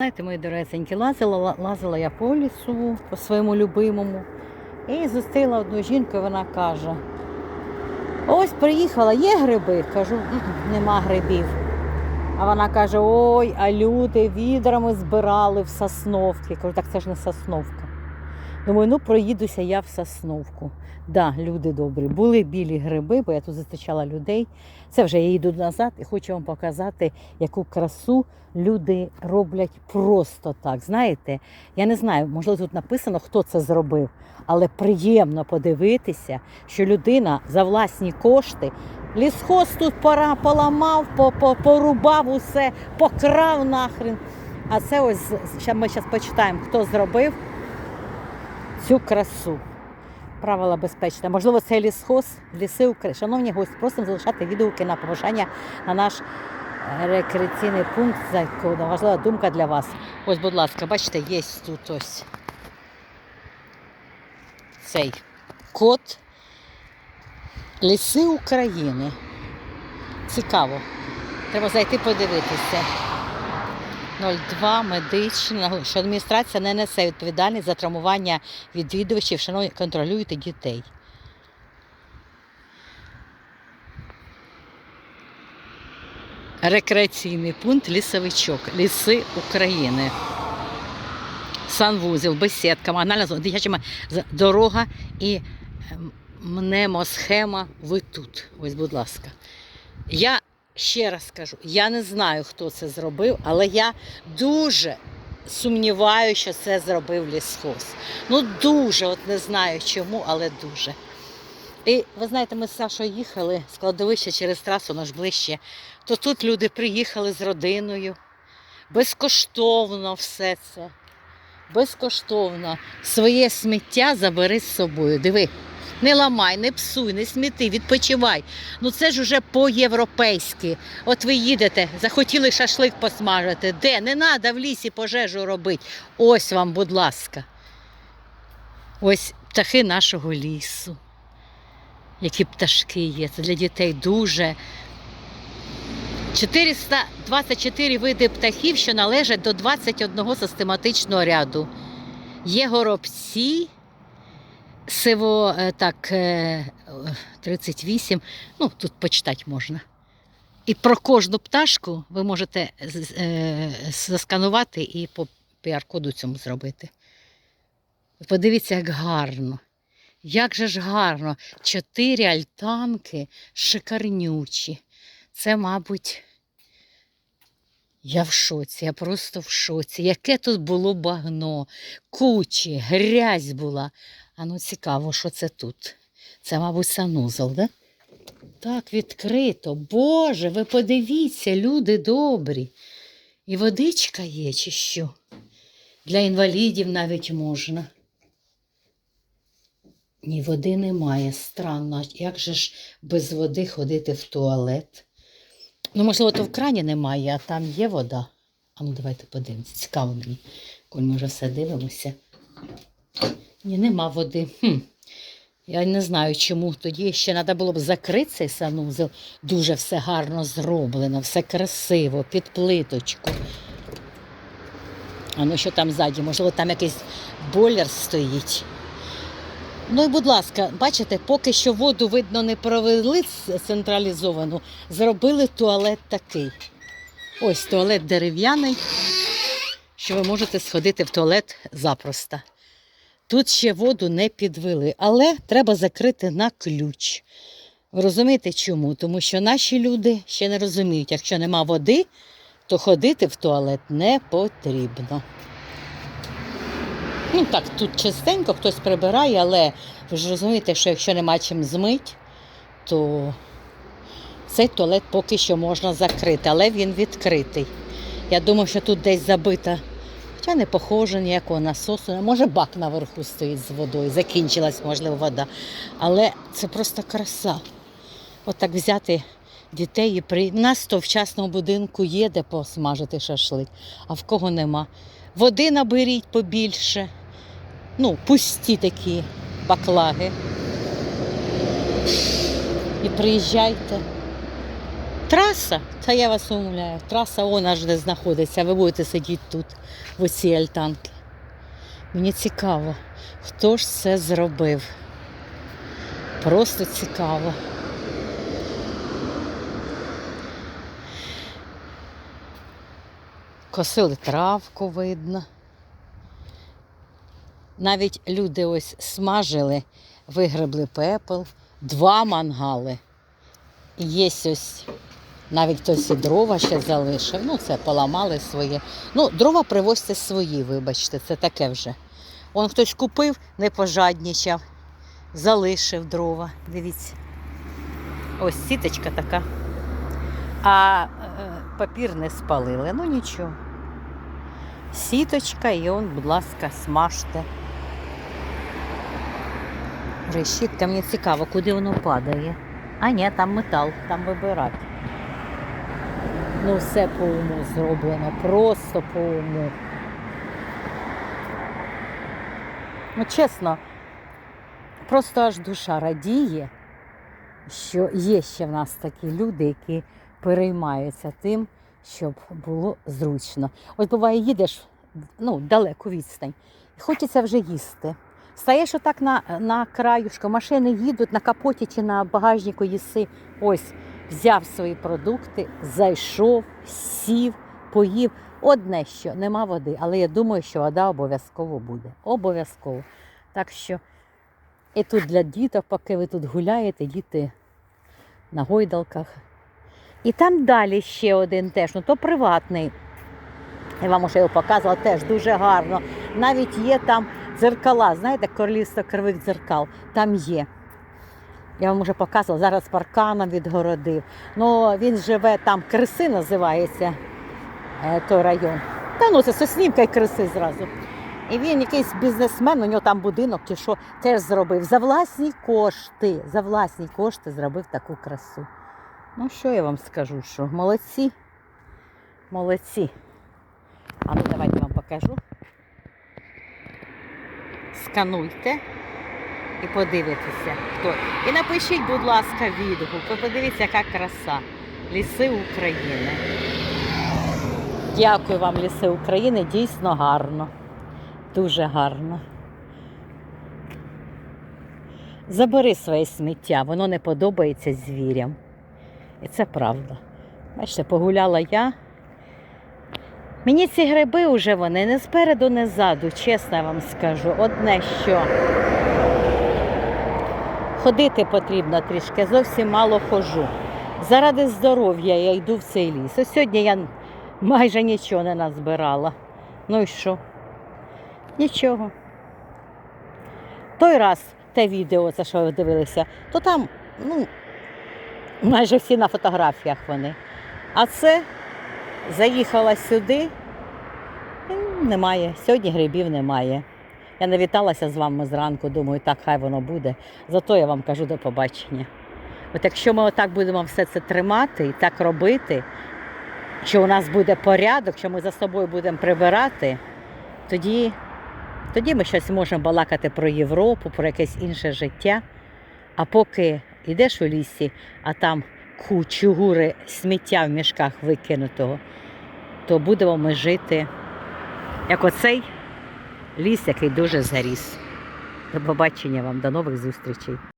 Знаєте, мої дорогесенькі, лазила, лазила я по лісу, по своєму любимому, і зустріла одну жінку, і вона каже: ось приїхала, є гриби? Кажу, нема грибів. А вона каже: ой, а люди відрами збирали в Сосновки. Кажу, так це ж не Сосновка. Думаю, ну проїдуся я в Сосновку. Да, люди добрі. Були білі гриби, бо я тут зустрічала людей. Це вже я йду назад і хочу вам показати, яку красу люди роблять просто так. Знаєте, я не знаю, можливо, тут написано, хто це зробив, але приємно подивитися, що людина за власні кошти лісхоз тут пора поламав, по- по- порубав усе, покрав нахрен. А це ось ми зараз почитаємо, хто зробив цю красу. Правила безпечне. Можливо, це лісхоз, ліси України. Шановні гості, просимо залишати відгуки на побажання на наш е, рекреаційний пункт. Важлива думка для вас. Ось, будь ласка, бачите, є тут ось цей код Ліси України. Цікаво. Треба зайти подивитися. 02 медична, що адміністрація не несе відповідальність за травмування відвідувачів, шановні, контролюйте дітей. Рекреаційний пункт лісовичок, ліси України. Санвузел, бесідка, магнальна зона, дитяча дорога і ем, мнемосхема. Ви тут. Ось, будь ласка. Я ще раз скажу, я не знаю, хто це зробив, але я дуже сумніваюся, що це зробив лісхоз. Ну дуже, от не знаю чому, але дуже. І ви знаєте, ми з Сашою їхали з кладовища через трасу, ж ближче. То тут люди приїхали з родиною. Безкоштовно все це. Безкоштовно. Своє сміття забери з собою. Диви, не ламай, не псуй, не сміти, відпочивай. Ну це ж уже по-європейськи. От ви їдете, захотіли шашлик посмажити. Де? Не треба в лісі пожежу робити. Ось вам, будь ласка. Ось птахи нашого лісу. Які пташки є. Це для дітей дуже. 424 види птахів, що належать до 21 систематичного ряду. Є горобці, сиво, е, так, е, 38, ну тут почитати можна. І про кожну пташку ви можете е, засканувати і по QR-коду цьому зробити. Подивіться, як гарно. Як же ж гарно. Чотири альтанки шикарнючі. Це, мабуть, я в шоці, я просто в шоці. Яке тут було багно, кучі, грязь була. А ну цікаво, що це тут. Це, мабуть, санузел, да? Так, відкрито. Боже, ви подивіться, люди добрі. І водичка є, чи що? Для інвалідів навіть можна. Ні, води немає. Странно. Як же ж без води ходити в туалет? Ну, можливо, то в крані немає, а там є вода. А ну давайте подивимося. Цікаво мені. Коль ми вже все дивимося. Ні, нема води. Хм. Я не знаю, чому тоді ще треба було б закрити цей санузел. Дуже все гарно зроблено, все красиво, під плиточку. А ну що там ззаді? Можливо, там якийсь бойлер стоїть. Ну і будь ласка, бачите, поки що воду, видно, не провели централізовану, зробили туалет такий. Ось туалет дерев'яний, що ви можете сходити в туалет запросто. Тут ще воду не підвели, але треба закрити на ключ. Ви розумієте чому? Тому що наші люди ще не розуміють, якщо нема води, то ходити в туалет не потрібно. Ну так, тут частенько хтось прибирає, але ви ж розумієте, що якщо нема чим змить, то цей туалет поки що можна закрити, але він відкритий. Я думаю, що тут десь забита, хоча не похоже ніякого насосу. Може, бак наверху стоїть з водою, закінчилась, можливо, вода. Але це просто краса. Отак взяти дітей і при... Нас то в частному будинку є де посмажити шашлик, а в кого нема. Води наберіть побільше. Ну, пусті такі баклаги. І приїжджайте. Траса, та я вас умовляю, траса вона ж де знаходиться, ви будете сидіти тут, в оцій альтанці. Мені цікаво, хто ж це зробив. Просто цікаво. Косили травку, видно. Навіть люди ось смажили, вигребли пепел, два мангали. Є ось навіть хтось і дрова ще залишив. Ну, це поламали своє. Ну, дрова привозьте свої, вибачте, це таке вже. Он хтось купив, не пожаднічав, залишив дрова. Дивіться. Ось сіточка така. А е, папір не спалили. Ну нічого. Сіточка і он, будь ласка, смажте. Решітка, мені цікаво, куди воно падає. А ні, там метал, там вибирати. Ну, все по уму зроблено, просто по уму. Ну, чесно, просто аж душа радіє, що є ще в нас такі люди, які переймаються тим, щоб було зручно. От буває, їдеш ну, далеку відстань, і хочеться вже їсти. Стаєш отак на, на краюшку, машини їдуть на капоті чи на багажнику їси. Ось взяв свої продукти, зайшов, сів, поїв. Одне що, нема води, але я думаю, що вода обов'язково буде. Обов'язково. Так що і тут для діток, поки ви тут гуляєте, діти на гойдалках. І там далі ще один теж, ну то приватний. Я вам уже його показувала, теж дуже гарно. Навіть є там дзеркала, знаєте, королівство кривих дзеркал, там є. Я вам вже показувала, зараз парканом відгородив. Ну, він живе там, Криси називається е, той район. Та ну це Соснівка і Криси зразу. І він якийсь бізнесмен, у нього там будинок чи що, теж зробив. За власні кошти, за власні кошти зробив таку красу. Ну, що я вам скажу, що молодці, молодці. А ну давайте вам покажу. Скануйте і подивитеся, хто. І напишіть, будь ласка, відгук. Ви подивіться, яка краса. Ліси України. Дякую вам, ліси України. Дійсно гарно. Дуже гарно. Забери своє сміття, воно не подобається звірям. І це правда. Бачите, погуляла я. Мені ці гриби вже вони не спереду, не ззаду, чесно вам скажу. Одне що. Ходити потрібно трішки, зовсім мало хожу. Заради здоров'я я йду в цей ліс. Ось сьогодні я майже нічого не назбирала. Ну і що? Нічого. Той раз те відео, це що ви дивилися, то там, ну, майже всі на фотографіях вони. А це заїхала сюди, і немає. Сьогодні грибів немає. Я не віталася з вами зранку, думаю, так хай воно буде. Зато я вам кажу до побачення. От якщо ми отак будемо все це тримати і так робити, що у нас буде порядок, що ми за собою будемо прибирати, тоді, тоді ми щось можемо балакати про Європу, про якесь інше життя. А поки йдеш у лісі, а там кучу гури сміття в мішках викинутого, то будемо ми жити, як оцей ліс, який дуже заріс. До побачення вам, до нових зустрічей.